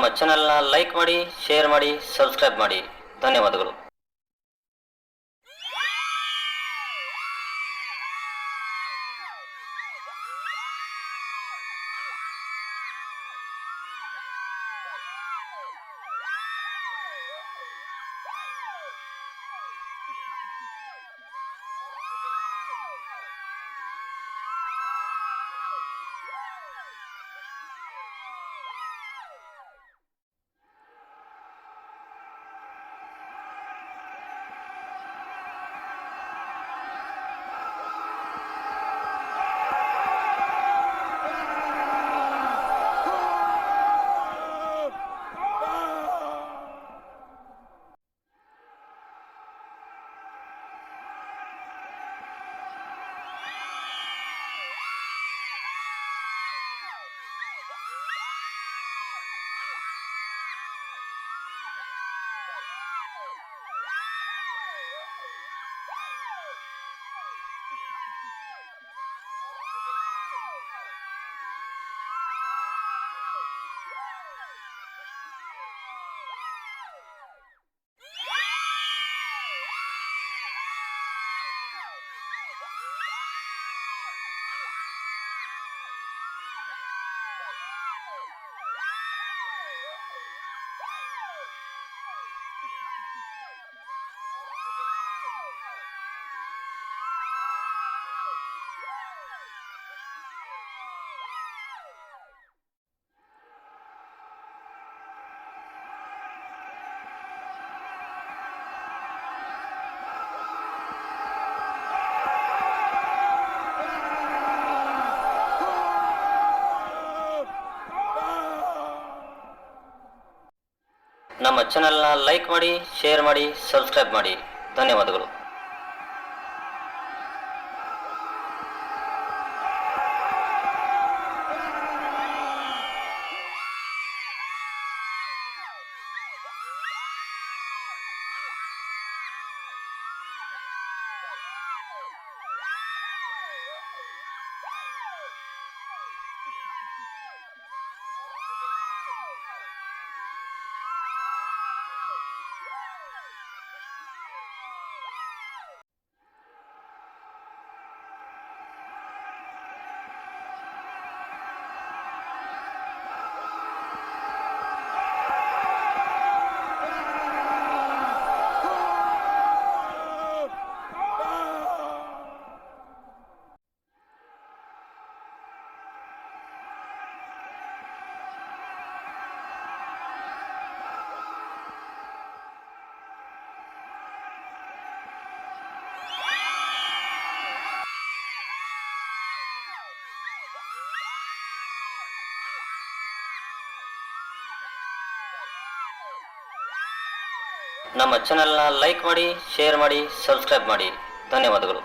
ನಮ್ಮ ಚಾನೆಲ್ನ ಲೈಕ್ ಮಾಡಿ ಶೇರ್ ಮಾಡಿ ಸಬ್ಸ್ಕ್ರೈಬ್ ಮಾಡಿ. ಧನ್ಯವಾದಗಳು. ನಮ್ಮ ಚಾನೆಲ್ನ ಲೈಕ್ ಮಾಡಿ ಶೇರ್ ಮಾಡಿ ಸಬ್ಸ್ಕ್ರೈಬ್ ಮಾಡಿ. ಧನ್ಯವಾದಗಳು. ನಮ್ಮ ಚಾನಲ್ನ ಲೈಕ್ ಮಾಡಿ ಶೇರ್ ಮಾಡಿ ಸಬ್ಸ್ಕ್ರೈಬ್ ಮಾಡಿ. ಧನ್ಯವಾದಗಳು.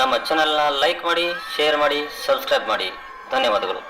ನಮ್ಮ ಚಾನಲ್ನ ಲೈಕ್ ಮಾಡಿ ಶೇರ್ ಮಾಡಿ ಸಬ್ಸ್ಕ್ರೈಬ್ ಮಾಡಿ. ಧನ್ಯವಾದಗಳು.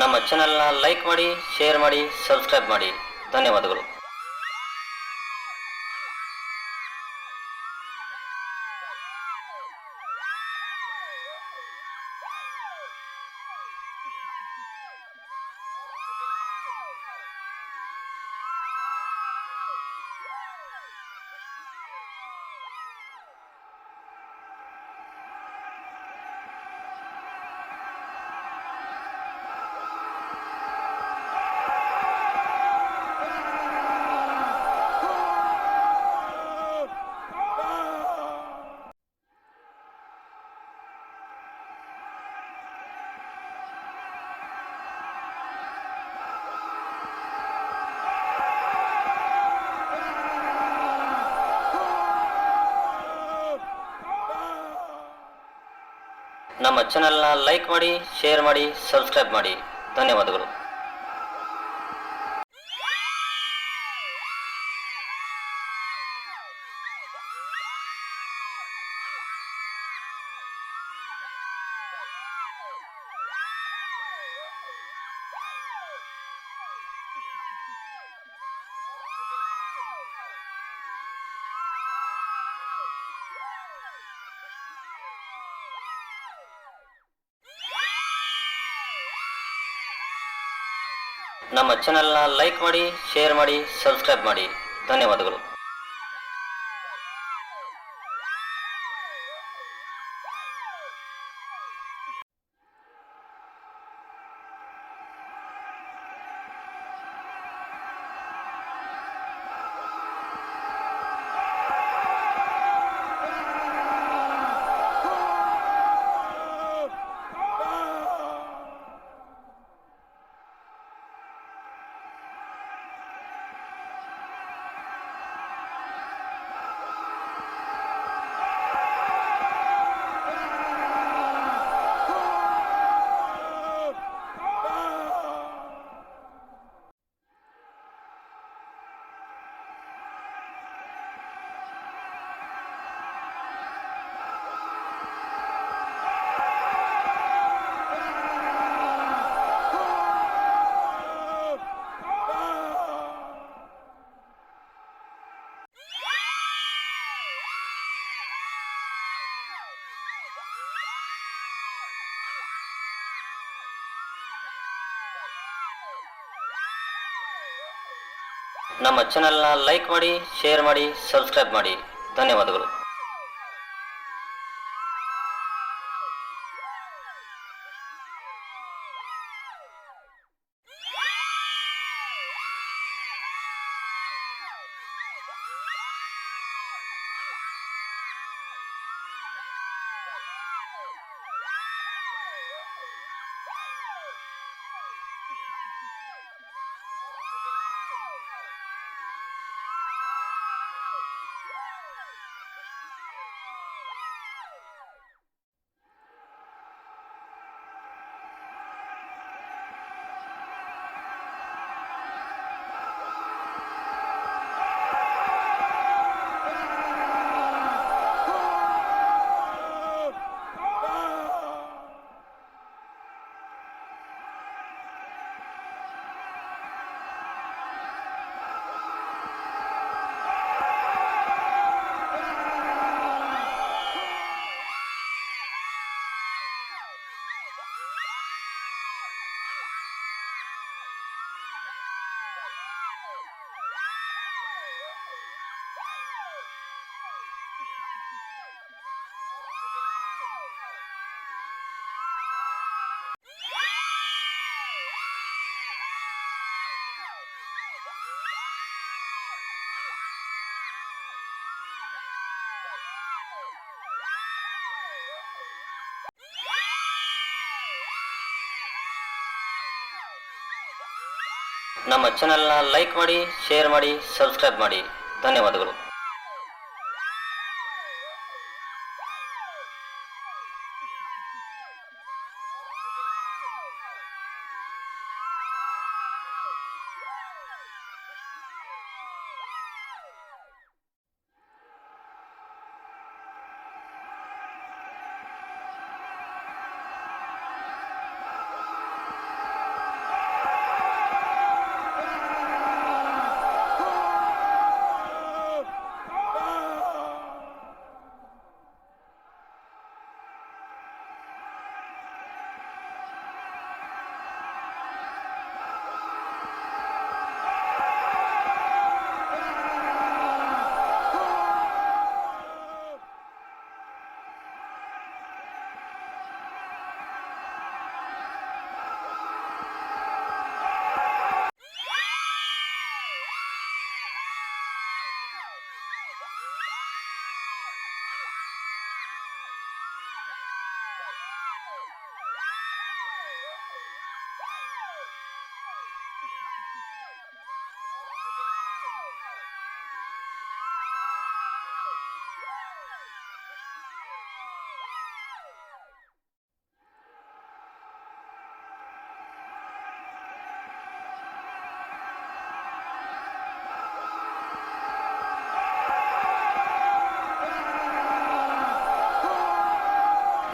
ನಮ್ಮ ಚಾನಲ್ನ ಲೈಕ್ ಮಾಡಿ ಶೇರ್ ಮಾಡಿ ಸಬ್ಸ್ಕ್ರೈಬ್ ಮಾಡಿ. ಧನ್ಯವಾದಗಳು. ನಮ್ಮ ಚಾನೆಲ್ನ ಲೈಕ್ ಮಾಡಿ ಶೇರ್ ಮಾಡಿ ಸಬ್ಸ್ಕ್ರೈಬ್ ಮಾಡಿ. ಧನ್ಯವಾದಗಳು. ನಮ್ಮ ಚಾನಲ್ನ ಲೈಕ್ ಮಾಡಿ ಶೇರ್ ಮಾಡಿ ಸಬ್ಸ್ಕ್ರೈಬ್ ಮಾಡಿ. ಧನ್ಯವಾದಗಳು. ನಮ್ಮ ಚಾನಲ್ನ ಲೈಕ್ ಮಾಡಿ ಶೇರ್ ಮಾಡಿ ಸಬ್ಸ್ಕ್ರೈಬ್ ಮಾಡಿ. ಧನ್ಯವಾದಗಳು. ನಮ್ಮ ಚಾನೆಲ್ನ ಲೈಕ್ ಮಾಡಿ ಶೇರ್ ಮಾಡಿ ಸಬ್ಸ್ಕ್ರೈಬ್ ಮಾಡಿ. ಧನ್ಯವಾದಗಳು.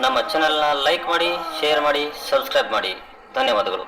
ನಮ್ಮ ಚಾನೆಲ್ನ ಲೈಕ್ ಮಾಡಿ ಶೇರ್ ಮಾಡಿ ಸಬ್ಸ್ಕ್ರೈಬ್ ಮಾಡಿ. ಧನ್ಯವಾದಗಳು.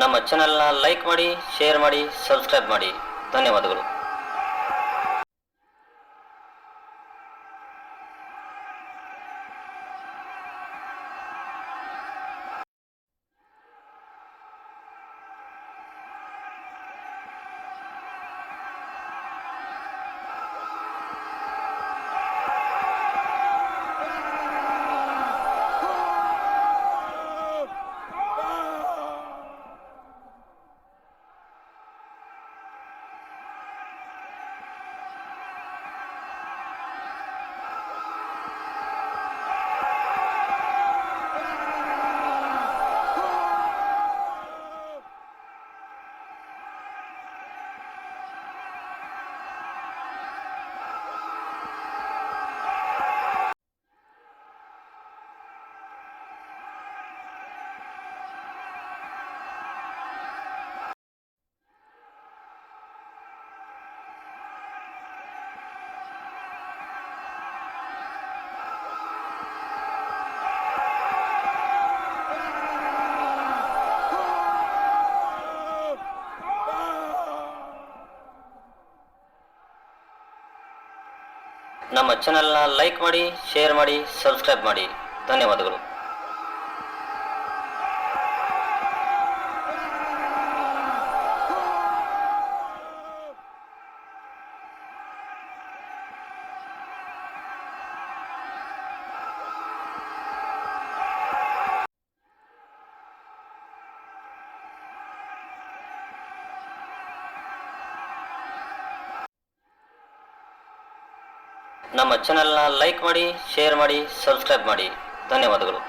ನಮ್ಮ ಚಾನೆಲ್ನ ಲೈಕ್ ಮಾಡಿ ಶೇರ್ ಮಾಡಿ ಸಬ್ಸ್ಕ್ರೈಬ್ ಮಾಡಿ. ಧನ್ಯವಾದಗಳು. ನಮ್ಮ ಚಾನೆಲ್ನ ಲೈಕ್ ಮಾಡಿ ಶೇರ್ ಮಾಡಿ ಸಬ್ಸ್ಕ್ರೈಬ್ ಮಾಡಿ. ಧನ್ಯವಾದಗಳು. ನಮ್ಮ ಚಾನೆಲ್ನ ಲೈಕ್ ಮಾಡಿ ಶೇರ್ ಮಾಡಿ ಸಬ್ಸ್ಕ್ರೈಬ್ ಮಾಡಿ. ಧನ್ಯವಾದಗಳು.